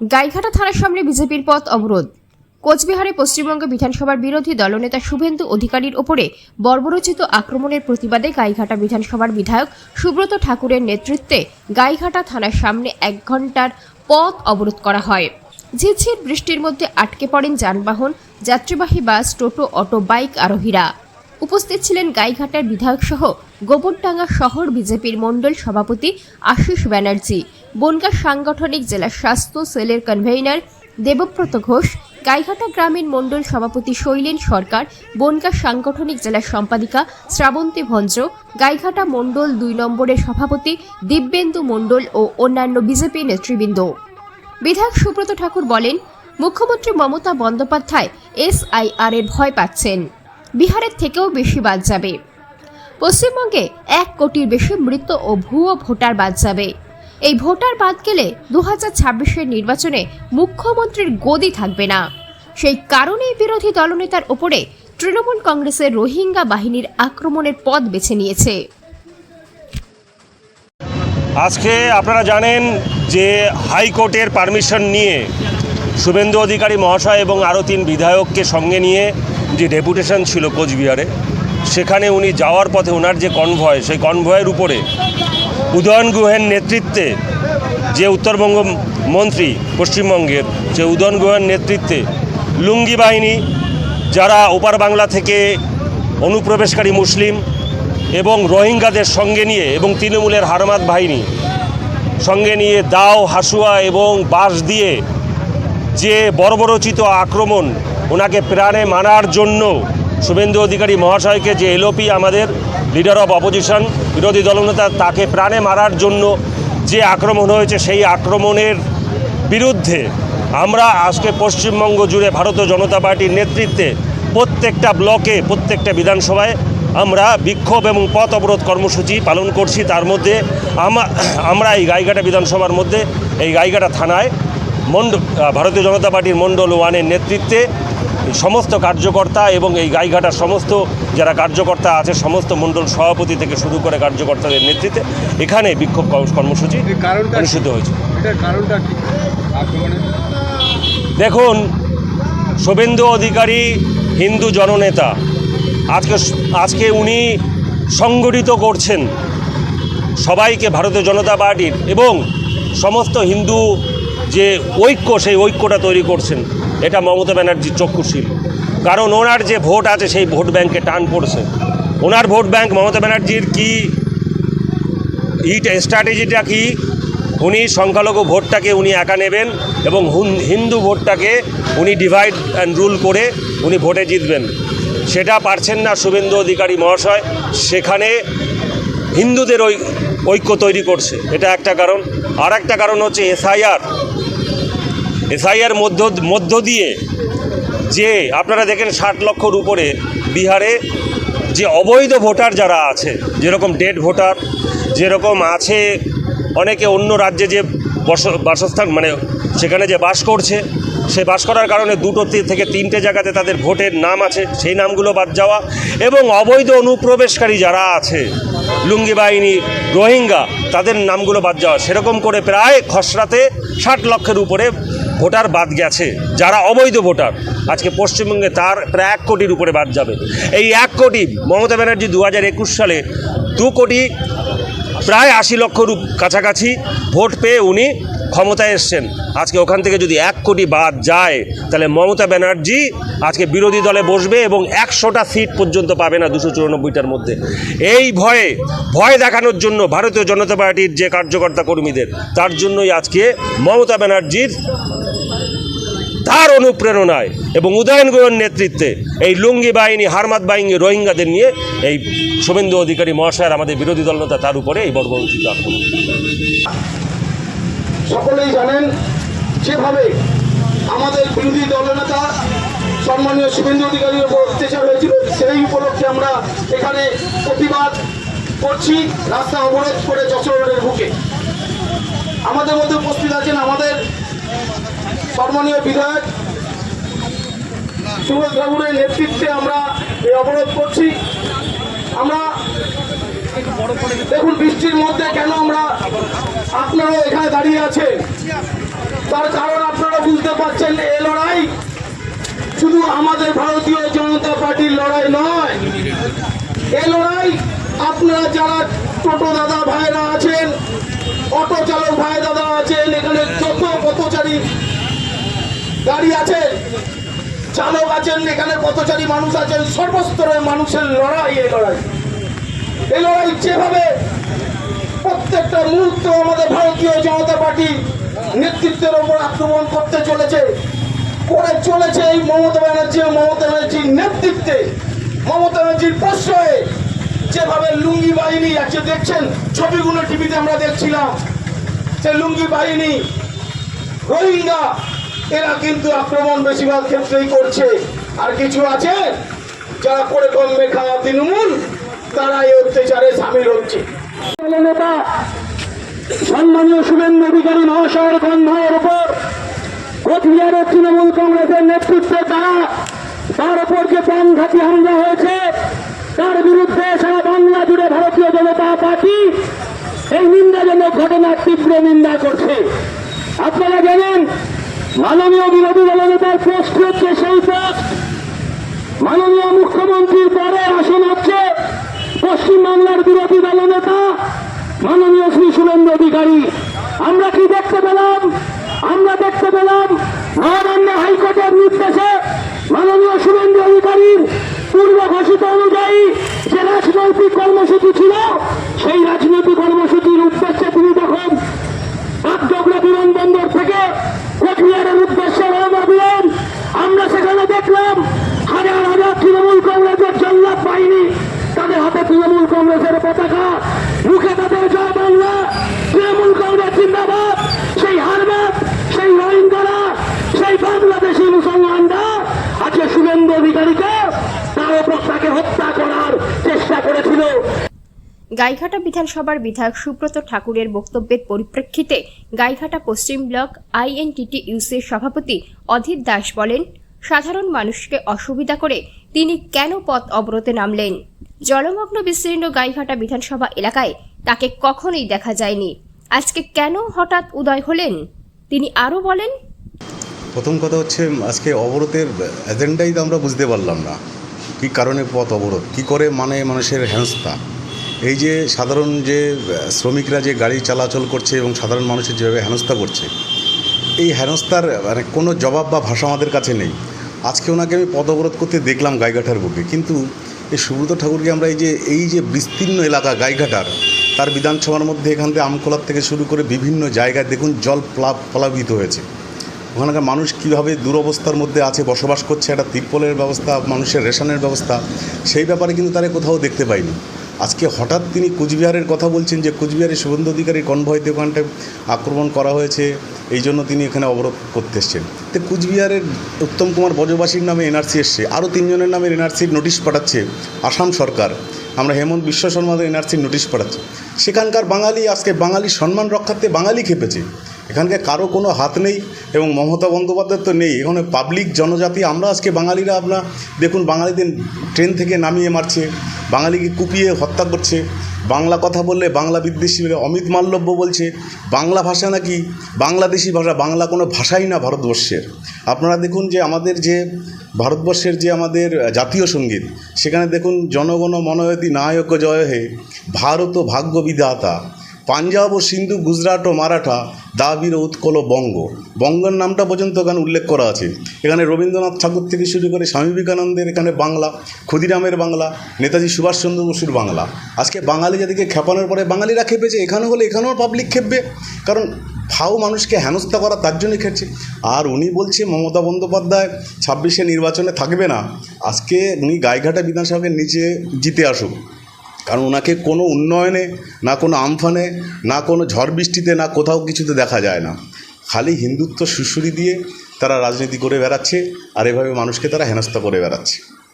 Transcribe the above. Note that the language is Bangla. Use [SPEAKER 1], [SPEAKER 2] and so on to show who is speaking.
[SPEAKER 1] গাইঘাটা থানার সামনে বিজেপির পথ অবরোধ। কোচবিহারে পশ্চিমবঙ্গ বিধানসভার বিরোধী দলনেতা শুভেন্দু অধিকারীর ওপরে বর্বরচিত আক্রমণের প্রতিবাদে গাইঘাটা বিধানসভার বিধায়ক সুব্রত ঠাকুরের নেতৃত্বে গাইঘাটা থানার সামনে এক ঘণ্টার পথ অবরোধ করা হয়। ঝিরঝির বৃষ্টির মধ্যে আটকে পড়েন যানবাহন, যাত্রীবাহী বাস, টোটো, অটো, বাইক আরোহীরা। উপস্থিত ছিলেন গাইঘাটার বিধায়ক সহ গোবরডাঙ্গা শহর বিজেপির মণ্ডল সভাপতি আশিস ব্যানার্জি। বনগা সাংগঠনিক জেলা স্বাস্থ্য সেলের কনভেইনার দেবব্রত ঘোষ, গাইঘাটা গ্রামীণ মণ্ডল সভাপতি শৈলেন সরকার, বনগা সাংগঠনিক জেলা সম্পাদিকা শ্রাবন্তী ভঞ্জ, গাইঘাটা মণ্ডল দুই নম্বরের সভাপতি দিব্যেন্দু মণ্ডল ও অন্যান্য বিজেপি নেতৃবৃন্দ। বিধায়ক সুব্রত ঠাকুর বলেন, মুখ্যমন্ত্রী মমতা বন্দ্যোপাধ্যায় এসআইআর এর ভয় পাচ্ছেন। বিহারের থেকেও বেশি বাদ যাবে। পশ্চিমবঙ্গে এক কোটির বেশি মৃত ও ভুয়ো ভোটার বাদ যাবে। এই ভোটার বাদ গেলে দু হাজার ছাব্বিশের নির্বাচনে মুখ্যমন্ত্রীর গদি থাকবে না। সেই কারণেই বিরোধী দলনেতার ওপরে তৃণমূল কংগ্রেসের রোহিঙ্গা বাহিনীর আক্রমণের পথ বেছে নিয়েছে।
[SPEAKER 2] আজকে আপনারা জানেন যে হাইকোর্টের পারমিশন নিয়ে শুভেন্দু অধিকারী মহাশয় এবং আরও তিন বিধায়ককে সঙ্গে নিয়ে যে ডেপুটেশন ছিল কোচবিহারে, সেখানে উনি যাওয়ার পথে ওনার যে কনভয়, সেই কনভয়ের উপরে উদয়ন গুহের নেতৃত্বে যে উত্তরবঙ্গ মন্ত্রী পশ্চিমবঙ্গের যে উদয়ন গুহের নেতৃত্বে লুঙ্গি বাহিনী, যারা ওপার বাংলা থেকে অনুপ্রবেশকারী মুসলিম এবং রোহিঙ্গাদের সঙ্গে নিয়ে এবং তৃণমূলের হারমাত বাহিনী সঙ্গে নিয়ে দাও, হাসুয়া এবং বাঁশ দিয়ে যে বর্বরচিত আক্রমণ ওনাকে প্রাণে মানার জন্য শুভেন্দু অধিকারী মহাশয়কে যে এলওপি আমাদের লিডার অফ অপোজিশন বিরোধী দলনেতা, তাকে প্রাণে মারার জন্য যে আক্রমণ হয়েছে, সেই আক্রমণের বিরুদ্ধে আমরা আজকে পশ্চিমবঙ্গ জুড়ে ভারতীয় জনতা পার্টির নেতৃত্বে প্রত্যেকটা ব্লকে, প্রত্যেকটা বিধানসভায় আমরা বিক্ষোভ এবং পথ অবরোধ কর্মসূচি পালন করছি। তার মধ্যে আমরা এই গাইঘাটা বিধানসভার মধ্যে, এই গাইঘাটা থানায় মন্ড, ভারতীয় জনতা পার্টির মণ্ডল ওয়ানের নেতৃত্বে সমস্ত কার্যকর্তা এবং এই গাইঘাটার সমস্ত যারা কার্যকর্তা আছে সমস্ত মণ্ডল সভাপতি থেকে শুরু করে কার্যকর্তাদের নেতৃত্বে এখানে বিক্ষোভ কর্মসূচি অনুষ্ঠিত হয়েছে। দেখুন শুভেন্দু অধিকারী হিন্দু জননেতা আজকে আজকে উনি সংগঠিত করছেন সবাইকে ভারতীয় জনতা পার্টির এবং সমস্ত হিন্দু যে ঐক্য, সেই ঐক্যটা তৈরি করছেন, এটা মমতা ব্যানার্জির চক্ষুশীল। কারণ ওনার যে ভোট আছে, সেই ভোট ব্যাংকে টান পড়ছে। ওনার ভোট ব্যাংক মমতা ব্যানার্জির কি ইট স্ট্র্যাটেজিটা কি? উনি সংখ্যালঘু ভোটটাকে উনি একা নেবেন এবং হিন্দু ভোটটাকে উনি ডিভাইড অ্যান্ড রুল করে উনি ভোটে জিতবেন। সেটা পারছেন না শুভেন্দু অধিকারী মহাশয়। সেখানে হিন্দুদের ওই ঐক্য তৈরি করছে। এটা একটা কারণ। আর একটা কারণ হচ্ছে এসআইআর। এসআইআর মধ্য মধ্য দিয়ে যে, আপনারা দেখেন ষাট লক্ষর উপরে বিহারে যে অবৈধ ভোটার যারা আছে, যেরকম ডেড ভোটার, যেরকম আছে অনেকে অন্য রাজ্যে যে বস, বাসস্থান মানে সেখানে যে বাস করছে সে বাস করার কারণে দুটো থেকে তিনটে জায়গাতে তাদের ভোটের নাম আছে, সেই নামগুলো বাদ যাওয়া এবং অবৈধ অনুপ্রবেশকারী যারা আছে, লুঙ্গি বাহিনী, রোহিঙ্গা, তাদের নামগুলো বাদ যাওয়া। সেরকম করে প্রায় খসড়াতে ষাট লক্ষের উপরে ভোটার বাদ গেছে, যারা অবৈধ ভোটার। আজকে পশ্চিমবঙ্গে তার প্রায় এক কোটির উপরে বাদ যাবে। এই এক কোটি, মমতা ব্যানার্জি দু হাজার একুশ সালে দু কোটি, প্রায় আশি লক্ষ রূপ- কাছাকাছি ভোট পেয়ে উনি ক্ষমতায় এসছেন। আজকে ওখান থেকে যদি এক কোটি বাদ যায়, তাহলে মমতা ব্যানার্জি আজকে বিরোধী দলে বসবে এবং একশোটা সিট পর্যন্ত পাবে না দুশো চুরানব্বইটার মধ্যে। এই ভয়ে, ভয় দেখানোর জন্য ভারতীয় জনতা পার্টির যে কার্যকর্তা কর্মীদের, তার জন্যই আজকে মমতা ব্যানার্জির তার অনুপ্রেরণায় এবং উদয়ন নেতৃত্বে এই লুঙ্গি বাহিনী, হারমাত বাহিনী, রোহিঙ্গাদের নিয়ে এই শুভেন্দু অধিকারী মহাশয়ের আমাদের বিরোধী দল নেতা তার উপরে এই বর্বরচিত আক্রমণ।
[SPEAKER 3] সকলেই জানেন, যেভাবে আমাদের বিরোধী দলনেতা সম্মানীয় শুভেন্দু অধিকারীর উপর অত্যাচার হয়েছিল, সেই উপলক্ষে আমরা এখানে প্রতিবাদ করছি, রাস্তা অবরোধ করে যশোর রোডের বুকে। আমাদের মধ্যে উপস্থিত আছেন আমাদের সম্মানীয় বিধায়ক, সুভাষ ঠাকুরের নেতৃত্বে আমরা এই অবরোধ করছি। আমরা দেখুন, বৃষ্টির মধ্যে কেন আমরা আপনারাও এখানে দাঁড়িয়ে আছে তার কারণ আপনারা বুঝতে পারছেন, এ লড়াই শুধু আমাদের ভারতীয় জনতা পার্টির লড়াই নয়। এ লড়াই আপনারা যারা টোটো দাদা ভাইরা আছেন, অটো চালক ভাই দাদা আছেন, এখানে যত পথচারী গাড়ি আছে চালক আছেন, এখানে পথচারী মানুষ আছেন, সর্বস্তরের মানুষের লড়াই এ লড়াই। যেভাবে প্রত্যেকটা মুহূর্ত আমাদের ভারতীয় জনতা পার্টি নেতৃত্বের ওপর আক্রমণ করতে চলেছে, করে চলেছে এই মমতা ব্যানার্জি ও মমতা ব্যানার্জির নেতৃত্বে। মমতা ব্যানার্জির প্রশ্রয়ে যেভাবে লুঙ্গি বাহিনী আছে দেখছেন, ছবিগুলো টিভিতে আমরা দেখছিলাম সে লুঙ্গি বাহিনী, রোহিঙ্গা, এরা কিন্তু আক্রমণ বেশিরভাগ ক্ষেত্রেই করছে। আর কিছু আছে যারা করে কমবে খাওয়া তৃণমূল তারা এই অত্যাচারে সামিল হচ্ছে। নেতা, সম্মানীয় শুভেন্দু অধিকারী মহাশয়ের কন্ধায়ের উপর কোচবিহারের তৃণমূল কংগ্রেসের নেতৃত্বে তারা তার উপর যে প্রাণঘাতী হামলা হয়েছে, তার বিরুদ্ধে সারা বাংলা জুড়ে ভারতীয় জনতা পার্টি এই নিন্দাজনক ঘটনার তীব্র নিন্দা করছে। আপনারা জানেন, মাননীয় বিরোধী দলনেতার পোস্ট হচ্ছে সেই পোস্ট মাননীয় মুখ্যমন্ত্রীর পরে আসন হচ্ছে পশ্চিমবাংলার বিরোধী দলনেতা মাননীয় শ্রী সুরেন্দ্র অধিকারী, আমরা কি দেখতে পেলাম? আমরা দেখতে পেলাম মহামান্য হাইকোর্টের নির্দেশে মাননীয় সুরেন্দ্র অধিকারীর পূর্ব ঘোষিত অনুযায়ী যে রাজনৈতিক কর্মসূচি ছিল সেই রাজনৈতিক কর্মসূচির উদ্দেশ্যে তিনি তখন বাগডোগরা বিমানবন্দর থেকে কোচবিহারের উদ্দেশ্যে রওনা দিলেন আমরা সেখানে দেখলাম হাজার হাজার তৃণমূল কংগ্রেসের জল্লাদ বাহিনী তাদের হাতে তৃণমূল কংগ্রেসের পতাকা। মুখে তাদের জয় বাংলা। তৃণমূল কংগ্রেস জিন্দাবাদ। সেই হারবাদ সেই রোহিঙ্গারা, সেই বাংলাদেশি মুসলমানরা। আজকে অধিকারীকে তার হত্যা করার চেষ্টা করেছিল।
[SPEAKER 1] গাইঘাটা বিধানসভার বিধায়ক সুব্রত ঠাকুরের বক্তব্যের পরিপ্রেক্ষিতে গাইঘাটা পশ্চিম ব্লক আইএনটিটি ইউসির সভাপতি অধীর দাস বলেন, সাধারণ মানুষকে অসুবিধা করে তিনি কেন পথ অবরোধে নামলেন? জলমগ্ন বিস্তীর্ণ গাইঘাটা বিধানসভা এলাকায় তাকে কখনোই দেখা যায়নি। আজকে কেন হঠাৎ উদয় হলেন? তিনি আরও বলেন,
[SPEAKER 4] প্রথম কথা হচ্ছে, আজকে অবরোধের এজেন্ডাই তো আমরা বুঝতে পারলাম না। কী কারণে পথ অবরোধ? কী করে মানে মানুষের হেনস্থা? এই যে সাধারণ যে, শ্রমিকরা যে গাড়ি চলাচল করছে এবং সাধারণ মানুষের যেভাবে হেনস্থা করছে, এই হেনস্থার মানে কোনো জবাব বা ভাষা আমাদের কাছে নেই। আজকে ওনাকে আমি পথ অবরোধ করতে দেখলাম গাইঘাটার বুকে। কিন্তু এই সুব্রত ঠাকুরকে আমরা এই যে এই যে বিস্তীর্ণ এলাকা গাইঘাটার, তার বিধানসভার মধ্যে এখান থেকে আমকোলার থেকে শুরু করে বিভিন্ন জায়গায় দেখুন জল প্লাব প্লাবিত হয়েছে। ওখানকার মানুষ কীভাবে দুরবস্থার মধ্যে আছে, বসবাস করছে, একটা তিরপলের ব্যবস্থা, মানুষের রেশনের ব্যবস্থা, সেই ব্যাপারে কিন্তু তারা কোথাও দেখতে পাইনি। আজকে হঠাৎ তিনি কুচবিহারের কথা বলছেন যে কুচবিহারের শুভেন্দু অধিকারীর কনভয়তে ওখানটায় আক্রমণ করা হয়েছে, এই জন্য তিনি এখানে অবরোধ করতে এসছেন। তো কুচবিহারের উত্তম কুমার বজবাসীর নামে এনআরসি এসছে, আরও তিনজনের নামে এনআরসির নোটিশ পাঠাচ্ছে আসাম সরকার। আমরা হেমন্ত বিশ্ব শর্মাদের এনআরসির নোটিশ পাঠাচ্ছি। সেখানকার বাঙালি, আজকে বাঙালির সম্মান রক্ষার্থে বাঙালি খেপেছে। এখানকার কারও কোনো হাত নেই এবং মমতা বন্দ্যোপাধ্যায় তো নেই। এখানে পাবলিক জনজাতি, আমরা আজকে বাঙালিরা আপনার দেখুন বাঙালিদের ট্রেন থেকে নামিয়ে মারছে, বাঙালিকে কুপিয়ে হত্যা করছে। বাংলা কথা বললে বাংলা বিদ্বেষী অমিত মাল্লব্য বলছে, বাংলা ভাষা নাকি বাংলাদেশি ভাষা, বাংলা কোনো ভাষাই না ভারতবর্ষের। আপনারা দেখুন যে আমাদের যে ভারতবর্ষের যে আমাদের জাতীয় সংগীত, সেখানে দেখুন জনগণ মনোয়তি নায়ক জয় হে, ভারত ভাগ্য বিধাতা পাঞ্জাব ও সিন্ধু, গুজরাট ও মারাঠা দাবির উৎকল বঙ্গ। বঙ্গের নামটা পর্যন্ত এখানে উল্লেখ করা আছে। এখানে রবীন্দ্রনাথ ঠাকুর থেকে শুরু করে স্বামী বিবেকানন্দের এখানে বাংলা, ক্ষুদিরামের বাংলা, নেতাজি সুভাষচন্দ্র বসুর বাংলা। আজকে বাঙালি জাতিকে খেপানোর পরে বাঙালিরা খেপেছে এখানে হলে এখানেও পাবলিক খেপবে। কারণ ফাও মানুষকে হেনস্থা করা তার জন্যই খেটছে আর উনি বলছে, মমতা বন্দ্যোপাধ্যায় ছাব্বিশে নির্বাচনে থাকবে না। আজকে উনি গাইঘাটা বিধানসভাকে নিচে জিতে আসুক। কারণ ওনাকে কোনো উন্নয়নে, না কোনো আমফানে, না কোনো ঝড় বৃষ্টিতে, না কোথাও কিছুতে দেখা যায় না। খালি হিন্দুত্ব সুশুরি দিয়ে তারা রাজনীতি করে বেড়াচ্ছে আর এভাবে মানুষকে তারা হেনস্থা করে বেড়াচ্ছে।